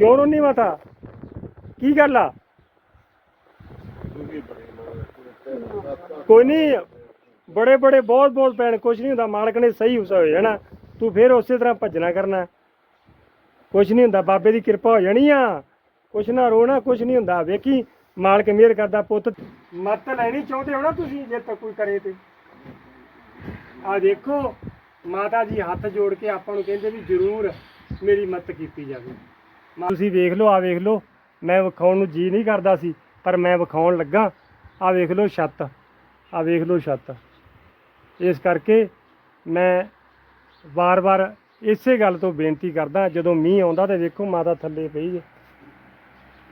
ਕਿਉਂ ਰੋਣੀ ਮਾਤਾ? ਕੀ ਗੱਲ ਆ? ਕੋਈ ਨਹੀਂ, ਬੜੇ ਬੜੇ, ਬਹੁਤ ਬਹੁਤ ਪੈਣ ਕੁਛ ਨਹੀਂ ਹੁੰਦਾ, ਮਾਲਕ ਨੇ ਸਹੀ ਹੁਸਾ ਹੋ ਜਾਣਾ ਤੂੰ ਫੇਰ ਉਸੇ ਤਰ੍ਹਾਂ ਭੱਜਣਾ ਕਰਨਾ। ਕੁਛ ਨਹੀਂ ਹੁੰਦਾ, ਬਾਬੇ ਦੀ ਕਿਰਪਾ ਹੋ ਜਾਣੀ ਆ। ਕੁਛ ਨਾ ਰੋਣਾ, ਕੁਛ ਨਹੀਂ ਹੁੰਦਾ। ਵੇਖੀ, ਮਾਲਕ ਮਿਹਰ ਕਰਦਾ ਪੁੱਤ। ਮਤ ਲੈਣੀ ਚਾਹੁੰਦੇ ਹੋ ਨਾ ਤੁਸੀਂ, ਜੇ ਤਾਂ ਕੋਈ ਕਰੇ ਤੇ। ਆ ਦੇਖੋ, ਮਾਤਾ ਜੀ ਹੱਥ ਜੋੜ ਕੇ ਆਪਾਂ ਨੂੰ ਕਹਿੰਦੇ ਵੀ ਜ਼ਰੂਰ ਮੇਰੀ ਮਦਦ ਕੀਤੀ ਜਾਵੇ। ਤੁਸੀਂ ਵੇਖ ਲਓ, ਆ ਵੇਖ ਲਓ। ਮੈਂ ਵਿਖਾਉਣ ਨੂੰ ਜੀ ਨਹੀਂ ਕਰਦਾ ਸੀ, ਪਰ ਮੈਂ ਵਿਖਾਉਣ ਲੱਗਾ। ਆ ਵੇਖ ਲਓ ਛੱਤ, ਆ ਵੇਖ ਲਓ ਛੱਤ। ਇਸ ਕਰਕੇ ਮੈਂ ਵਾਰ-ਵਾਰ ਇਸੇ ਗੱਲ ਤੋਂ ਬੇਨਤੀ ਕਰਦਾ, ਜਦੋਂ ਮੀਂਹ ਆਉਂਦਾ ਤੇ ਵੇਖੋ ਮਾਤਾ ਥੱਲੇ ਪਈ ਹੈ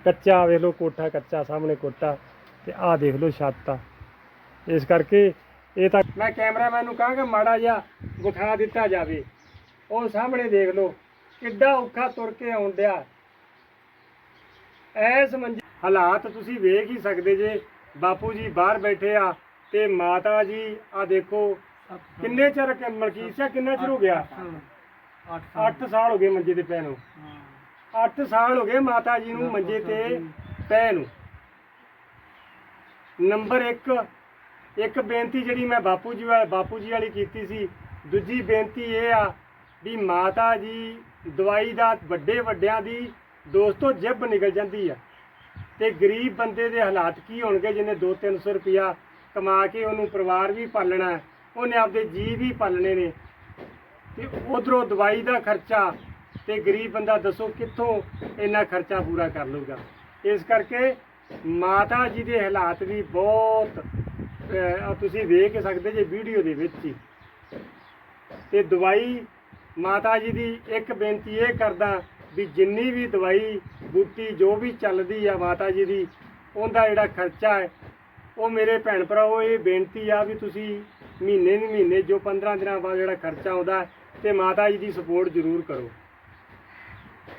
ਕੱਚਾ ਵੇਖ ਲਓ ਕੋਠਾ ਕੱਚਾ, ਸਾਹਮਣੇ ਕੋਠਾ ਤੇ ਆਹ ਦੇਖ ਲਓ ਛੱਤ ਆ। ਇਸ ਕਰਕੇ ਇਹ ਤਾਂ ਮੈਂ ਕੈਮਰਾਮੈਨ ਨੂੰ ਕਹਾਂਗਾ ਮਾੜਾ ਜਿਹਾ ਵਿਖਾ ਦਿੱਤਾ ਜਾਵੇ। ਉਹ ਸਾਹਮਣੇ ਦੇਖ ਲਓ, ਕਿੱਡਾ ਔਖਾ ਤੁਰ ਕੇ ਆਉਣ ਡਿਆ। ਐਸ ਮੰਜ ਹਾਲਾਤ ਤੁਸੀਂ ਵੇਖ ਹੀ ਸਕਦੇ ਜੇ। ਬਾਪੂ ਜੀ ਬਾਹਰ ਬੈਠੇ ਆ ਤੇ ਮਾਤਾ ਜੀ ਆ ਦੇਖੋ, ਕਿੰਨੇ ਚਿਰ ਮਲਕੀਤ ਸਿੰਘ ਕਿੰਨਾ ਚਿਰ ਹੋ ਗਿਆ? 8 ਸਾਲ ਹੋ ਗਏ ਮੰਜੇ ਤੇ ਪੈ ਨੂੰ। 8 ਸਾਲ ਹੋ ਗਏ ਮਾਤਾ ਜੀ ਨੂੰ ਮੰਜੇ ਤੇ ਪੈ ਨੂੰ। ਨੰਬਰ 1 ਇੱਕ ਬੇਨਤੀ ਜਿਹੜੀ ਮੈਂ ਬਾਪੂ ਜੀ ਵਾਲੇ ਬਾਪੂ ਜੀ ਵਾਲੀ ਕੀਤੀ ਸੀ। ਦੂਜੀ ਬੇਨਤੀ ਇਹ ਆ ਵੀ ਮਾਤਾ ਜੀ, ਦਵਾਈ ਦਾ ਵੱਡੇ ਵੱਡਿਆਂ ਦੀ ਦੋਸਤੋ, ਜਿੱਬ ਨਿਕਲ ਜਾਂਦੀ ਆ। ਤੇ ਗਰੀਬ ਬੰਦੇ ਦੇ ਹਾਲਾਤ ਕੀ ਹੋਣਗੇ ਜਿਹਨੇ 2-300 ਰੁਪਿਆ ਕਮਾ ਕੇ ਉਹਨੂੰ ਪਰਿਵਾਰ ਵੀ ਪਾਲਣਾ ਉਹਨੇ ਆਪਦੇ ਜੀ ਵੀ ਪਾਲਣੇ ਨੇ। ਤੇ ਉਧਰੋਂ ਦਵਾਈ ਦਾ ਖਰਚਾ ਤੇ ਗਰੀਬ ਬੰਦਾ ਦੱਸੋ ਕਿੱਥੋਂ ਇੰਨਾ ਖਰਚਾ ਪੂਰਾ ਕਰ ਲਊਗਾ। ਇਸ ਕਰਕੇ ਮਾਤਾ ਜੀ ਦੇ ਹਾਲਾਤ ਵੀ ਬਹੁਤ ਤੁਸੀਂ ਵੇਖ ਸਕਦੇ ਜੇ ਵੀਡੀਓ ਦੇ ਵਿੱਚ ਹੀ। ਤੇ ਦਵਾਈ ਮਾਤਾ ਜੀ ਦੀ ਇੱਕ ਬੇਨਤੀ ਇਹ ਕਰਦਾ ਵੀ ਜਿੰਨੀ ਵੀ ਦਵਾਈ ਬੂਟੀ ਜੋ ਵੀ ਚੱਲਦੀ ਆ ਮਾਤਾ ਜੀ ਦੀ ਉਹਦਾ ਜਿਹੜਾ ਖਰਚਾ ਹੈ ਉਹ ਮੇਰੇ ਭੈਣ ਭਰਾਓ ਇਹ ਬੇਨਤੀ ਆ ਵੀ ਤੁਸੀਂ ਮਹੀਨੇ ਦੀ ਮਹੀਨੇ ਜੋ 15 ਦਿਨਾਂ ਬਾਅਦ ਜਿਹੜਾ ਖਰਚਾ ਆਉਂਦਾ ਤੇ ਮਾਤਾ ਜੀ ਦੀ ਸਪੋਰਟ ਜ਼ਰੂਰ ਕਰੋ।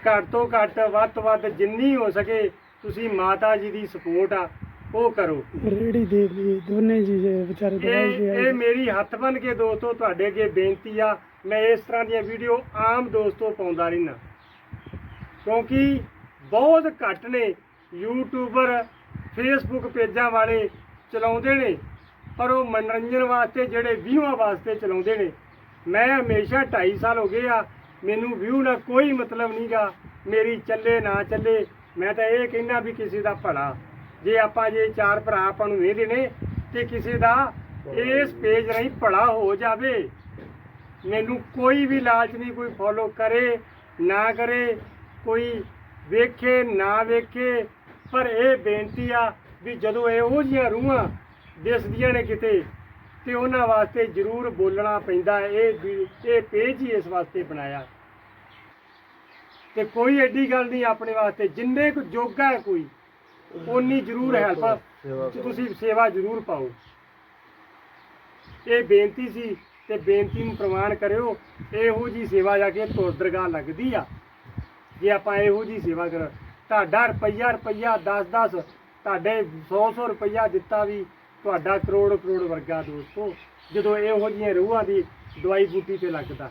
ਘੱਟ ਤੋਂ ਘੱਟ ਵੱਧ ਤੋਂ ਵੱਧ ਜਿੰਨੀ ਹੋ ਸਕੇ ਤੁਸੀਂ ਮਾਤਾ ਜੀ ਦੀ ਸਪੋਰਟ ਆ ਉਹ ਕਰੋ। ਰੇੜੀ ਦੇ ਲਈ ਦੋਨੇ ਜੀ ਵਿਚਾਰੇ ਦਵਾਈ ਦੇ ਇਹ ਮੇਰੀ ਹੱਥ ਬੰਨ ਕੇ ਦੋਸਤੋ ਤੁਹਾਡੇ ਅੱਗੇ ਬੇਨਤੀ ਆ ਮੈਂ ਇਸ ਤਰ੍ਹਾਂ ਦੀਆਂ ਵੀਡੀਓ ਆਮ ਦੋਸਤੋ ਪਾਉਂਦਾ ਰਹਿਣਾ ਕਿਉਂਕਿ ਬਹੁਤ ਘੱਟ ਨੇ ਯੂਟਿਊਬਰ ਫੇਸਬੁੱਕ ਪੇਜਾਂ ਵਾਲੇ ਚਲਾਉਂਦੇ ਨੇ, ਪਰ ਉਹ ਮਨੋਰੰਜਨ ਵਾਸਤੇ ਜਿਹੜੇ ਵਿਊਆਂ ਵਾਸਤੇ ਚਲਾਉਂਦੇ ਨੇ। ਮੈਂ ਹਮੇਸ਼ਾ 2.5 ਸਾਲ ਹੋ ਗਏ ਆ, ਮੈਨੂੰ ਵਿਊ ਨਾਲ ਕੋਈ ਮਤਲਬ ਨਹੀਂਗਾ ਮੇਰੀ ਚੱਲੇ ਨਾ ਚੱਲੇ, ਮੈਂ ਤਾਂ ਇਹ ਕਹਿੰਦਾ ਵੀ ਕਿਸੇ ਦਾ ਭਲਾ। ਜੇ ਆਪਾਂ, ਜੇ ਚਾਰ ਭਰਾ ਆਪਾਂ ਨੂੰ ਵੇਖਦੇ ਨੇ ਤੇ ਕਿਸੇ ਦਾ ਇਸ ਪੇਜ ਰਾਹੀਂ ਭਲਾ ਹੋ ਜਾਵੇ, ਮੈਨੂੰ ਕੋਈ ਵੀ ਲਾਲਚ ਨਹੀਂ, ਕੋਈ ਫੋਲੋ ਕਰੇ, ਨਾ ਕਰੇ ਕੋਈ ਵੇਖੇ ਨਾ ਵੇਖੇ ਪਰ ਇਹ ਬੇਨਤੀ ਆ ਵੀ ਜਦੋਂ ਇਹੋ ਜਿਹੀਆਂ ਰੂਹਾਂ ਦਿਸਦੀਆਂ ਨੇ ਕਿਤੇ ਤੇ ਉਹਨਾਂ ਵਾਸਤੇ ਜ਼ਰੂਰ ਬੋਲਣਾ ਪੈਂਦਾ। ਇਹ ਇਹ ਪੇਜ ਹੀ ਇਸ ਵਾਸਤੇ ਬਣਾਇਆ। ਤੇ ਕੋਈ ਐਡੀ ਗੱਲ ਨਹੀਂ ਆਪਣੇ ਵਾਸਤੇ। ਜਿੰਨੇ ਕੁ ਜੋਗਾ ਹੈ ਕੋਈ ਉਨੀ ਜ਼ਰੂਰ ਹੈਲਪ ਤੁਸੀਂ ਸੇਵਾ ਜ਼ਰੂਰ ਪਾਓ। ਇਹ ਬੇਨਤੀ ਸੀ ਤੇ ਬੇਨਤੀ ਨੂੰ ਪ੍ਰਮਾਣ ਕਰਿਓ ਇਹੋ ਜੀ ਸੇਵਾ ਜਾ ਕੇ ਤੁਰ ਦਰਗਾਹ ਲੱਗਦੀ ਆ। ਜੇ ਆਪਾਂ ਇਹੋ ਜੀ ਸੇਵਾ ਕਰ, ਤੁਹਾਡਾ ਰੁਪਈਆ ਰੁਪਈਆ 10 10 ਤੁਹਾਡੇ 100 100 ਰੁਪਈਆ ਦਿੱਤਾ ਵੀ ਤੁਹਾਡਾ ਕਰੋੜ ਕਰੋੜ ਵਰਗਾ ਦੋਸਤੋ, ਜਦੋਂ ਇਹੋ ਜੀਆਂ ਰੂਹਾਂ ਦੀ ਦਵਾਈ ਬੂਟੀ ਤੇ ਲੱਗਦਾ,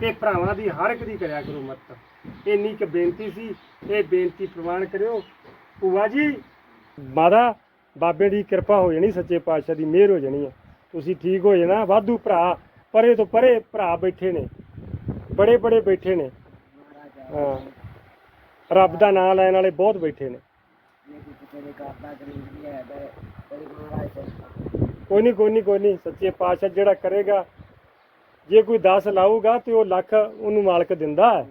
ਤੇ ਭਰਾਵਾਂ ਦੀ ਹਰ ਇੱਕ ਦੀ ਕਰਿਆ ਕਰੋ ਮਤ ਇੰਨੀ ਕੁ ਬੇਨਤੀ ਸੀ, ਇਹ ਬੇਨਤੀ ਪ੍ਰਵਾਨ ਕਰਿਓ। ਭੂਆ ਜੀ ਮਾਦਾ ਬਾਬੇ ਦੀ ਕਿਰਪਾ ਹੋ ਜਾਣੀ, ਸੱਚੇ ਪਾਤਸ਼ਾਹ ਦੀ ਮਿਹਰ ਹੋ ਜਾਣੀ ਹੈ ਤੁਸੀਂ ਠੀਕ ਹੋ ਜਾਣਾ, ਵਾਧੂ ਭਰਾ, ਪਰੇ ਤੋਂ ਪਰੇ ਭਰਾ ਬੈਠੇ ਨੇ, ਬੜੇ ਬੜੇ ਬੈਠੇ ਨੇ। ਹਾਂ। ਰੱਬ ਦਾ ਨਾਮ ਲੈਣ ਵਾਲੇ ਬਹੁਤ ਬੈਠੇ ਨੇ। ਕੋਈ ਨਹੀਂ ਕੋਈ ਨਹੀਂ ਕੋਈ ਨਹੀਂ ਸੱਚੇ ਪਾਤਸ਼ਾਹ ਜਿਹੜਾ ਕਰੇਗਾ, ਜੇ ਕੋਈ 10 ਲਾਊਗਾ ਤੇ ਉਹ ਲੱਖ ਉਹਨੂੰ ਮਾਲਕ ਦਿੰਦਾ ਹੈ।